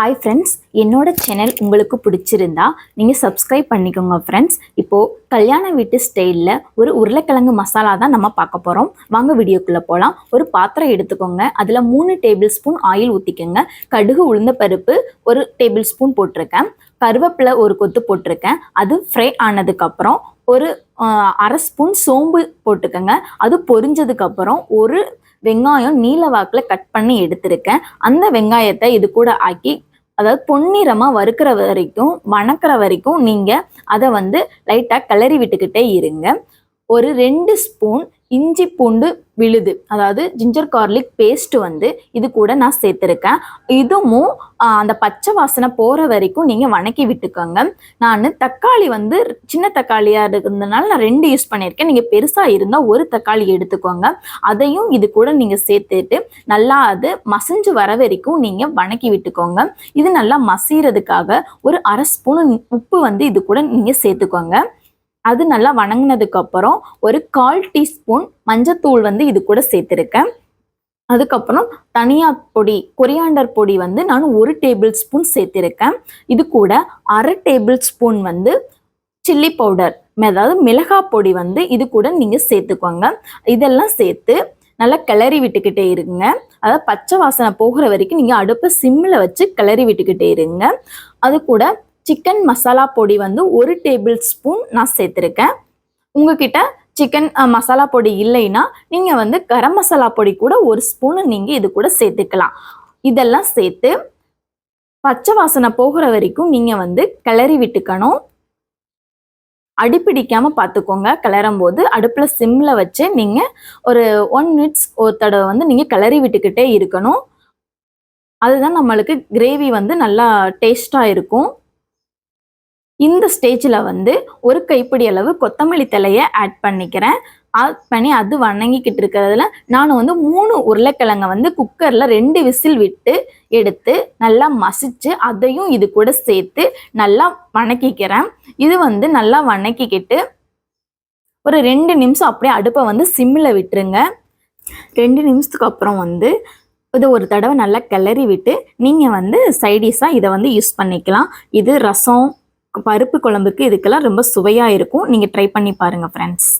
Hi friends என்னோட channel உங்களுக்கு பிடிச்சிருந்தா நீங்கள் சப்ஸ்கிரைப் பண்ணிக்கோங்க ஃப்ரெண்ட்ஸ் இப்போது கல்யாண வீட்டு ஸ்டைலில் ஒரு உருளைக்கிழங்கு மசாலா தான் நம்ம பார்க்க போகிறோம் வாங்க வீடியோக்குள்ளே போகலாம் ஒரு பாத்திரம் எடுத்துக்கோங்க. அதில் மூணு டேபிள் ஸ்பூன் ஆயில் ஊற்றிக்கோங்க கடுகு உளுந்த பருப்பு ஒரு டேபிள் ஸ்பூன் போட்டிருக்கேன். கருவேப்பிலை ஒரு கொத்து போட்டிருக்கேன். அது ஃப்ரை ஆனதுக்கப்புறம் ஒரு அரை ஸ்பூன் சோம்பு போட்டுக்கோங்க. அது பொரிஞ்சதுக்கப்புறம் ஒரு வெங்காயம் நீல வாக்கில் கட் பண்ணி எடுத்திருக்கேன். அந்த வெங்காயத்தை இது கூட ஆக்கி அதாவது பொன்னிறமாக வறுக்கிற வரைக்கும் வணக்கிற வரைக்கும் நீங்கள் அதை வந்து லைட்டாக கிளறி விட்டுக்கிட்டே இருங்க. ஒரு ரெண்டு ஸ்பூன் இஞ்சி பூண்டு விழுது. அதாவது ஜிஞ்சர் கார்லிக் பேஸ்ட் வந்து இது கூட நான் சேர்த்துருக்கேன். இதுவும் அந்த பச்சை வாசனை போகிற வரைக்கும் நீங்கள் வணக்கி விட்டுக்கோங்க. நான் தக்காளி வந்து சின்ன தக்காளியாக இருக்கிறதுனால நான் ரெண்டு யூஸ் பண்ணியிருக்கேன். நீங்கள் பெருசாக இருந்தால் ஒரு தக்காளி எடுத்துக்கோங்க. அதையும் இது கூட நீங்கள் சேர்த்துட்டு நல்லா அது மசிஞ்சு வர வரைக்கும் நீங்கள் வணக்கி விட்டுக்கோங்க. இது நல்லா மசிகிறதுக்காக ஒரு அரை ஸ்பூன் உப்பு வந்து இது கூட நீங்கள் சேர்த்துக்கோங்க. அது நல்லா வணங்கினதுக்கு அப்புறம் ஒரு கால் டீஸ்பூன் மஞ்சத்தூள் வந்து இது கூட சேர்த்துருக்கேன். அதுக்கப்புறம் தனியா பொடி கொரியாண்டர் பொடி வந்து நான் ஒரு டேபிள் ஸ்பூன் சேர்த்திருக்கேன். இது கூட அரை டேபிள் ஸ்பூன் வந்து சில்லி பவுடர் அதாவது மிளகாய் பொடி வந்து இது கூட நீங்கள் சேர்த்துக்கோங்க. இதெல்லாம் சேர்த்து நல்லா கிளறி விட்டுக்கிட்டே இருங்க. அதாவது பச்சை வாசனை போகிற வரைக்கும் நீங்கள் அடுப்பை சிம்மில் வச்சு கிளறி விட்டுக்கிட்டே இருங்க. அது கூட சிக்கன் மசாலா பொடி வந்து ஒரு டேபிள் ஸ்பூன் நான் சேர்த்துருக்கேன். உங்ககிட்ட சிக்கன் மசாலா பொடி இல்லைன்னா நீங்கள் வந்து கரம் மசாலா பொடி கூட ஒரு ஸ்பூனு நீங்கள் இது கூட சேர்த்துக்கலாம். இதெல்லாம் சேர்த்து பச்சை வாசனை போகிற வரைக்கும் நீங்கள் வந்து கிளறி விட்டுக்கணும். அடிப்பிடிக்காமல் பார்த்துக்கோங்க. கிளறும் போது அடுப்பில் சிம்மில் வச்சு நீங்கள் ஒரு ஒன் மினிட்ஸ் ஒரு தடவை வந்து நீங்கள் கிளறி விட்டுக்கிட்டே இருக்கணும். அதுதான் நம்மளுக்கு கிரேவி வந்து நல்லா டேஸ்ட்டாக இருக்கும். இந்த ஸ்டேஜில் வந்து ஒரு கைப்பிடி அளவு கொத்தமல்லி தலையை ஆட் பண்ணிக்கிறேன். ஆட் பண்ணி அது வணங்கிக்கிட்டு இருக்கிறதுல நான் வந்து மூணு உருளைக்கிழங்க வந்து குக்கரில் ரெண்டு விசில் விட்டு எடுத்து நல்லா மசிச்சு அதையும் இது கூட சேர்த்து நல்லா வணக்கிக்கிறேன். இது வந்து நல்லா வணக்கிக்கிட்டு ஒரு ரெண்டு நிமிஷம் அப்படியே அடுப்பை வந்து சிம்மில் விட்டுருங்க. ரெண்டு நிமிஷத்துக்கு அப்புறம் வந்து இதை ஒரு தடவை நல்லா கிளறி விட்டு நீங்கள் வந்து சைடிஷாக இதை வந்து யூஸ் பண்ணிக்கலாம். இது ரசம் பருப்பு குழம்புக்கு இதுக்கெல்லாம் ரொம்ப சுவையாக இருக்கும். நீங்கள் ட்ரை பண்ணி பாருங்கள் ஃப்ரெண்ட்ஸ்